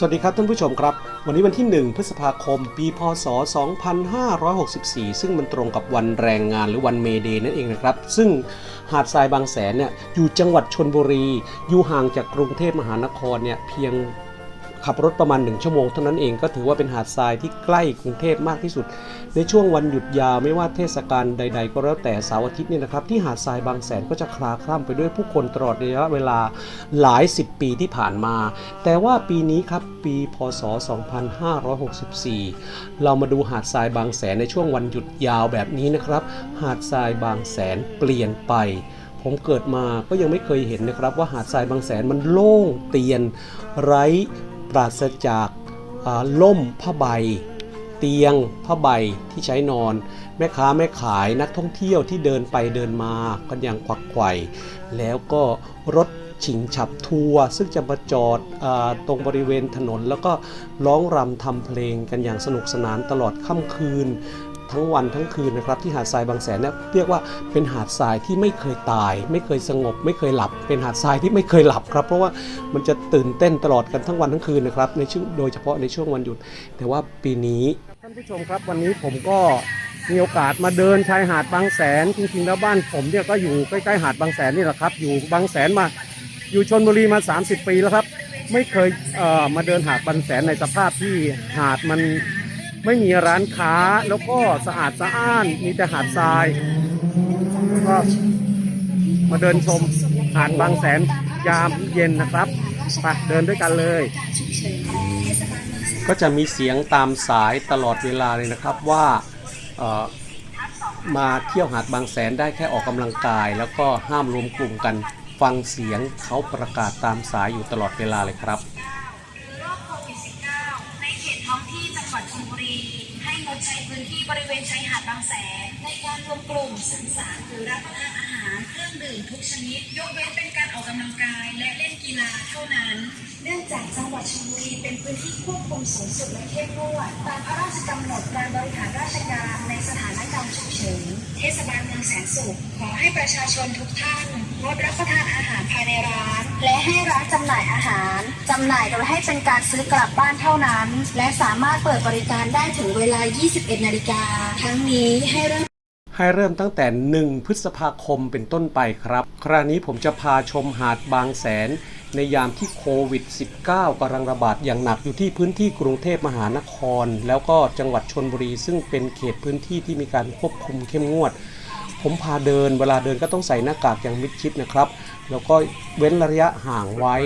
สวัสดีครับท่านผู้ชมครับ วันนี้วันที่ 1 พฤษภาคม ปี พศ 2564 ซึ่งมันตรงกับวันแรงงานหรือวันเมเดย์นั่นเองนะครับ ซึ่งหาดทรายบางแสนเนี่ยอยู่จังหวัดชนบุรี อยู่ห่างจากกรุงเทพมหานครเนี่ยเพียงขับรถประมาณ 1 ชั่วโมงเท่านั้นเองก็ถือว่าเป็นหาดทรายที่ใกล้กรุงเทพมากที่สุด ในช่วงวันหยุดยาวไม่ว่าเทศกาลใด ๆ ก็แล้วแต่เสาร์อาทิตย์เนี่ยนะครับที่หาดทรายบางแสนก็จะคลาคล่ำไปด้วยผู้คนตลอดระยะเวลาหลายสิบปีที่ผ่านมา แต่ว่าปีนี้ครับปีพศ 2564 เรามาดูหาดทรายบางแสนในช่วงวันหยุดยาวแบบนี้นะครับ หาดทรายบางแสนเปลี่ยนไปผมเกิดมาก็ยังไม่เคยเห็นนะครับ ว่าหาดทรายบางแสนมันโล่งเตียน ไร้ปราศจากล่มผ้าใบ เตียงผ้าใบที่ใช้นอน แม่ค้าแม่ขายนักท่องเที่ยวที่เดินไปเดินมากันอย่างควักไขว่แล้วก็รถฉิงฉับทัวร์ซึ่งจะมาจอดอตรงบริเวณถนน แล้วก็ร้องรำทำเพลงกันอย่างสนุกสนานตลอดค่ำคืน ทั้งวันทั้งคืนนะครับที่หาดทรายบางแสนเนี่ยเรียกว่าเป็นหาดทรายที่ไม่เคยตาย ไม่เคยสงบ ไม่เคยหลับ เป็นหาดทรายที่ไม่เคยหลับครับ เพราะว่ามันจะตื่นเต้นตลอดกันทั้งวันทั้งคืนนะครับในช่วงโดยเฉพาะในช่วงวันหยุด แต่ว่าปีนี้านผู้ชมครับวันนี้ผมก็มีโอกาสมาเดินชายหาดบางแสนจริงๆแล้วบ้านผมเนี่ยก็อยู่ใกล้ๆหาดบางแสนนี่แหละครับ อยู่บางแสนมา อยู่ชนบุรีมา 30 ปีแล้วครับ ไม่เคยเอ่อมาเดินหาดบางแสนในสภาพที่หาดมันไม่มีร้านค้าแล้วก็สะอาดสะอ้านมีแต่หาดทรายก็มาเดินชมหาดบางแสนยามเย็นนะครับไปเดินด้วยกันเลย ก็จะมีเสียงตามสายตลอดเวลาเลยนะครับว่ามาเที่ยวหาดบางแสนได้แค่ออกกำลังกาย แล้วก็ห้ามรวมกลุ่มกันฟังเสียงเขาประกาศตามสายอยู่ตลอดเวลาเลยครับโรคโควิด -19 ในเขตท้องที่จังหวัดชลบุรีให้งดใช้พื้นที่บริเวณชายหาดบางแสนในการรวมกลุ่มสื่อสารหรือรับประทาน รเครื่องดื่มทุกชนิด ยกเว้นเป็นการออกกำลังกายและเล่นกีฬาเท่านั้น เนื่องจากจังหวัดชลบุรีเป็นพื้นที่ควบคุมสูงสุดและเข้มงวดตามพระราชกำหนดการบริหารราชการในสถานการณ์ฉุกเฉินเทศบาลเมืองแสนสุขขอให้ประชาชนทุกท่านงดรับประทานอาหารภายในร้าน และให้ร้านจำหน่ายอาหารจำหน่ายโดยให้เป็นการซื้อกลับบ้านเท่านั้น และสามารถเปิดบริการได้ถึงเวลา 21 นาฬิกาทั้งนี้ให้เริ่ม ให้เริ่มตั้งแต่ 1 พฤษภาคมเป็นต้นไปครับ คราวนี้ผมจะพาชมหาดบางแสน ในยามที่โควิด -19 กำลังระบาดอย่างหนักอยู่ที่พื้นที่กรุงเทพมหานคร แล้วก็จังหวัดชนบุรี ซึ่งเป็นเขตพื้นที่ที่มีการควบคุมเข้มงวด ผมพาเดินเวลาเดินก็ต้องใส่หน้ากากอย่างมิดชิดนะครับ แล้วก็เว้นระยะห่างไว้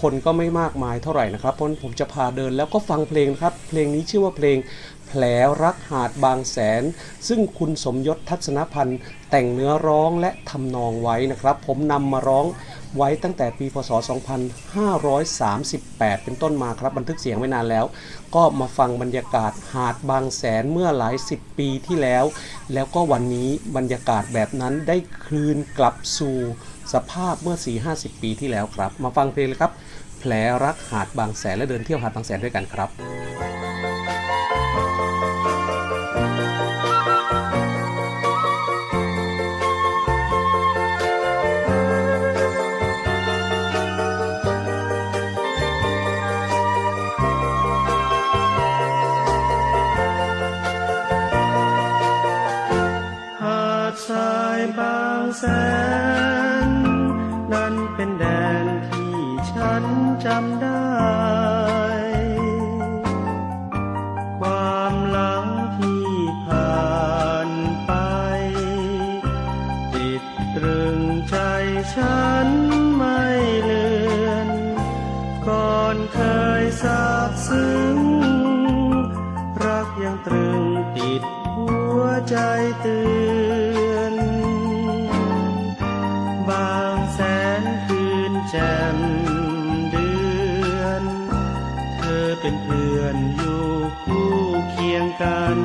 คนก็ไม่มากมายเท่าไหร่นะครับ เพราะผมจะพาเดินแล้วก็ฟังเพลงครับ เพลงนี้ชื่อว่าเพลงแผลรักหาดบางแสน ซึ่งคุณสมยศทัศนพันธ์ แต่งเนื้อร้องและทำนองไว้นะครับ ผมนำมาร้องไว้ตั้งแต่ปีพศ 2538 เป็นต้นมาครับบันทึกเสียงไว้นานแล้ว ก็มาฟังบรรยากาศหาดบางแสนเมื่อหลายสิบปีที่แล้ว แล้วก็วันนี้บรรยากาศแบบนั้นได้คืนกลับสู่ สภาพเมื่อ 4-50 ปีที่แล้วครับ มาฟังเพลงเลยครับ แผลรักหาดบางแสนและเดินเที่ยวหาดบางแสนด้วยกันครับ ใจเตือน บางแสนคืนแจ่มเดือน เธอเป็นเพื่อนอยู่คู่เคียงกัน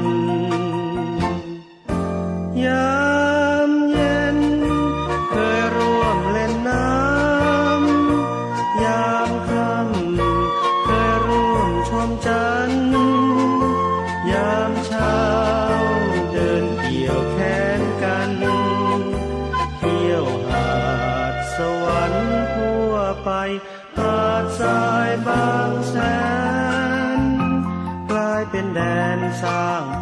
สร้าง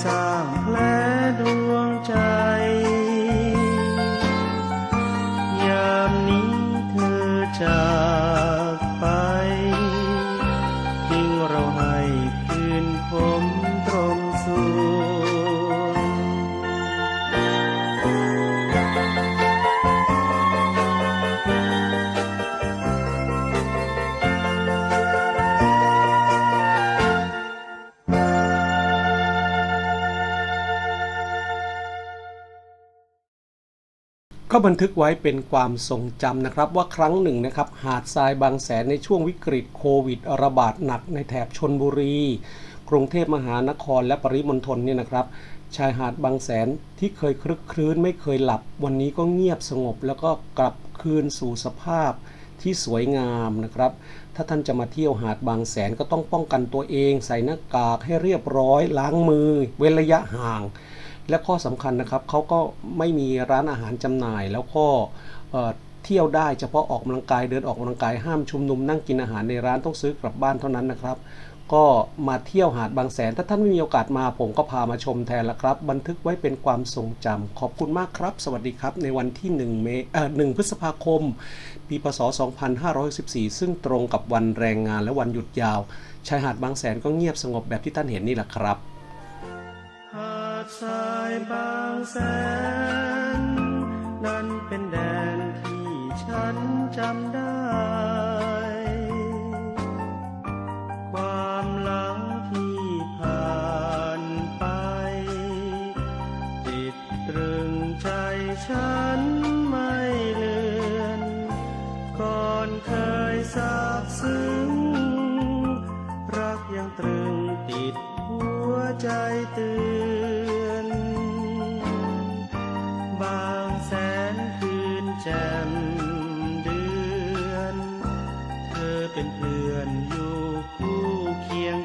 แก็บันทึกไว้เป็นความทรงจำนะครับ ว่าครั้งหนึ่งนะครับ หาดทรายบางแสนในช่วงวิกฤตโควิด ระบาดหนักในแถบชนบุรี กรุงเทพมหานครและปริมณฑลเนี่ยนะครับ ชายหาดบางแสนที่เคยคลึกครื้นไม่เคยหลับ วันนี้ก็เงียบสงบ แล้วก็กลับคืนสู่สภาพที่สวยงามนะครับ ถ้าท่านจะมาเที่ยวหาดบางแสนก็ต้องป้องกันตัวเอง ใส่หน้ากากให้เรียบร้อยล้างมือ เว้นระยะห่าง และข้อสำคัญนะครับเขาก็ไม่มีร้านอาหารจำหน่าย แล้วก็เที่ยวได้เฉพาะออกกำลังกายเดินออกกำลังกายห้ามชุมนุมนั่งกินอาหารในร้านต้องซื้อกลับบ้านเท่านั้นนะครับ ก็มาเที่ยวหาดบางแสน ถ้าท่านไม่มีโอกาสมาผมก็พามาชมแทนละครับ บันทึกไว้เป็นความทรงจำขอบคุณมากครับ สวัสดีครับ ในวันที่1เมเอ่อ1พฤษภาคม ปีพศ 2514 ซึ่งตรงกับวันแรงงานและวันหยุดยาวชายหาดบางแสนก็เงียบสงบแบบที่ท่านเห็นนี่แหละครับ บางแสน นั้นเป็นแดนที่ฉันจำได้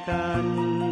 tan